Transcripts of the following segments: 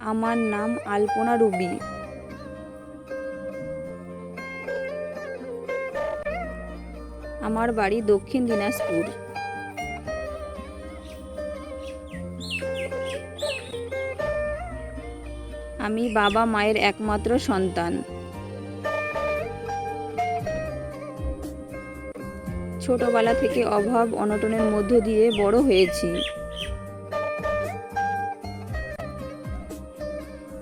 আমার নাম আলপনা রুবি। আমার বাড়ি দক্ষিণ দিনাজপুর। আমি বাবা মায়ের একমাত্র সন্তান। ছোটবেলা থেকে অভাব অনটনের মধ্য দিয়ে বড় হয়েছি।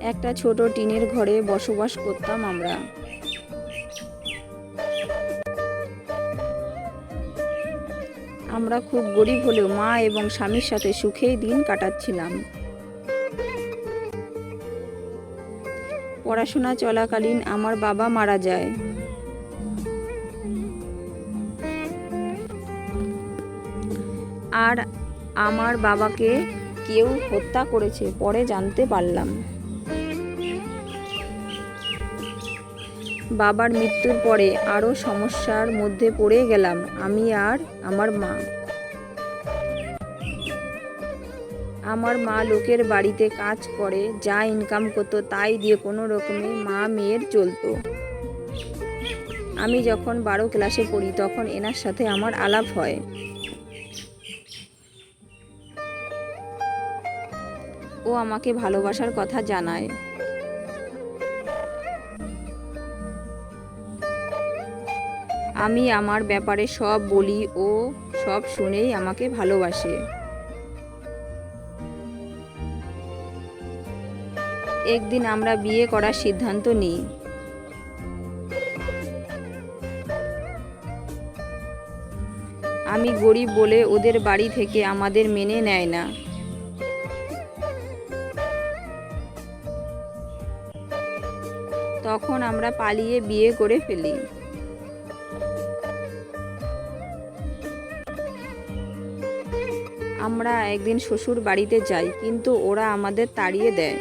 একটা ছোট টিনের ঘরে বসবাস করতাম আমরা। আমরা খুব গরিব হলেও মা এবং স্বামীর সাথে সুখেই দিন কাটাচ্ছিলাম। পড়াশোনা চলাকালীন আমার বাবা মারা যায়। আর আমার বাবাকে কেউ হত্যা করেছে পরে জানতে পারলাম। বাবার মৃত্যুর পরে আরও সমস্যার মধ্যে পড়ে গেলাম, আমি আর আমার মা। আমার মা লোকের বাড়িতে কাজ করে, যা ইনকাম করতো তাই দিয়ে কোনো রকমে মা মেয়ের চলতো। আমি যখন বারো ক্লাসে পড়ি, তখন এনার সাথে আমার আলাপ হয়। ও আমাকে ভালোবাসার কথা জানায়। আমি আমার ব্যাপারে সব বলি ও সব শুনেই আমাকে ভালোবাসে। একদিন আমরা বিয়ে করার সিদ্ধান্ত নিই। আমি গরিব বলে ওদের বাড়ি থেকে আমাদের মেনে নেয় না। তখন আমরা পালিয়ে বিয়ে করে ফেলি। আমরা একদিন শ্বশুর বাড়িতে যাই, কিন্তু ওরা আমাদের তাড়িয়ে দেয়।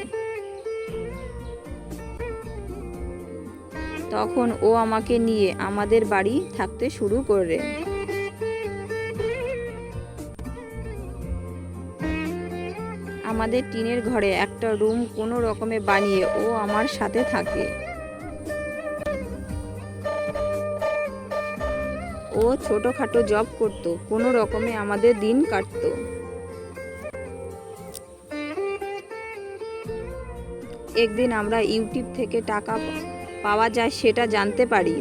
তখন ও আমাকে নিয়ে আমাদের বাড়ি থাকতে শুরু করে। আমাদের টিনের ঘরে একটা রুম কোনো রকমে বানিয়ে ও আমার সাথে থাকে। ও ছোটোখাটো জব করত, কোনো রকমে আমাদের দিন কাটতো। একদিন আমরা ইউটিউব থেকে টাকা পাওয়া যায় সেটা জানতে পারি।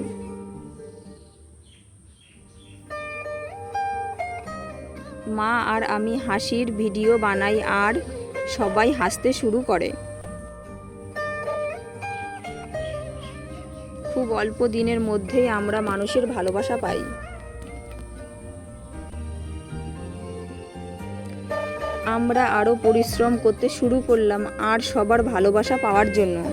মা আর আমি হাসির ভিডিও বানাই আর সবাই হাসতে শুরু করে। খুব অল্প দিনের মধ্যেই আমরা মানুষের ভালোবাসা পাই। আমরা আরও পরিশ্রম করতে শুরু করলাম আর সবার ভালোবাসা পাওয়ার জন্য।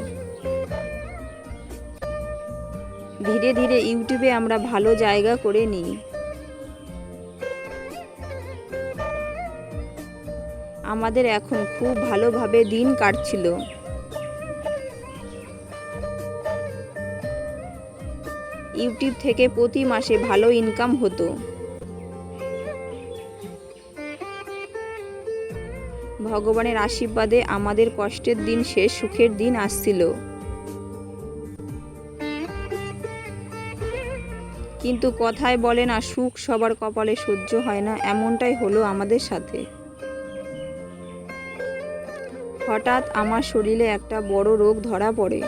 ধীরে ধীরে ইউটিউবে আমরা ভালো জায়গা করে নিই। আমাদের এখন খুব ভালোভাবে দিন কাটছিল। ইউটিউব থেকে প্রতি মাসে ভালো ইনকাম হতো। ভগবানের আশীর্বাদে আমাদের কষ্টের দিন শেষ, সুখের দিন আসছিল। কিন্তু কথায় বলে না, সুখ সবার কপালে সহ্য হয় না, এমনটাই হলো আমাদের সাথে। হঠাৎ আমার শরীরে একটা বড় রোগ ধরা পড়ে।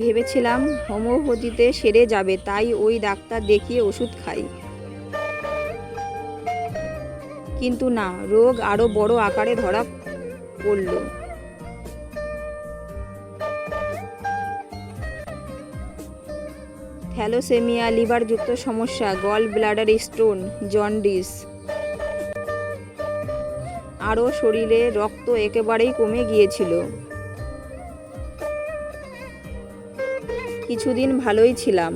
ভেবেছিলাম হোমিওপ্যাথিতে সেরে যাবে, তাই ওই ডাক্তার দেখিয়ে ওষুধ খাই। কিন্তু না, রোগ আরও বড় আকারে ধরা পড়ল। থ্যালোসেমিয়া, লিভারযুক্ত সমস্যা, গল ব্লাডার স্টোন, জন্ডিস। আরও শরীরে রক্ত একেবারেই কমে গিয়েছিল। কিছুদিন ভালোই ছিলাম।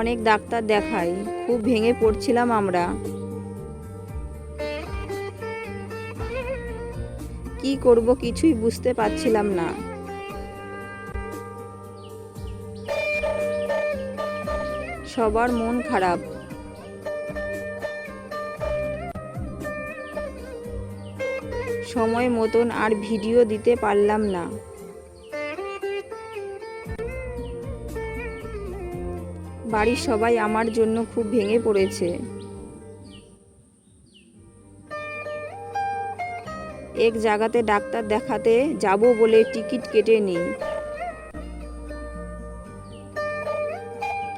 অনেক ডাক্তার দেখাই, খুব ভেঙে পড়ছিলাম আমরা। কি করব কিছুই বুঝতে পারছিলাম না। সবার মন খারাপ। সময় মতন আর ভিডিও দিতে পারলাম না। বাড়ির সবাই আমার জন্য খুব ভেঙে পড়েছে। এক জায়গাতে ডাক্তার দেখাতে যাব বলে টিকিট কেটে নিই।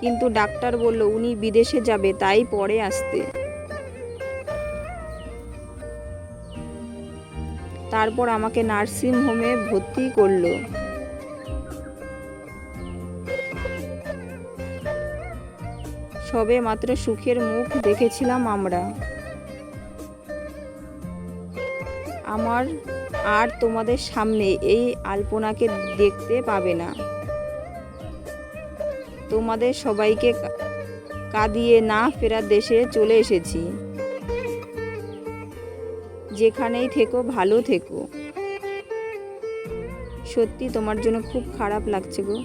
কিন্তু ডাক্তার বলল, উনি বিদেশে যাবে, তাই পরে আসতে। তারপর আমাকে নার্সিং হোমে ভর্তি করল। সবে মাত্র সুখের মুখ দেখেছিলাম আমরা। আমার আর তোমাদের সামনে এই আলপনাকে দেখতে পাবে না। তোমাদের সবাইকে কাঁদিয়ে না ফেরার দেশে চলে এসেছি। যেখানেই থেকো, ভালো থেকো। সত্যি তোমার জন্য খুব খারাপ লাগছে গো।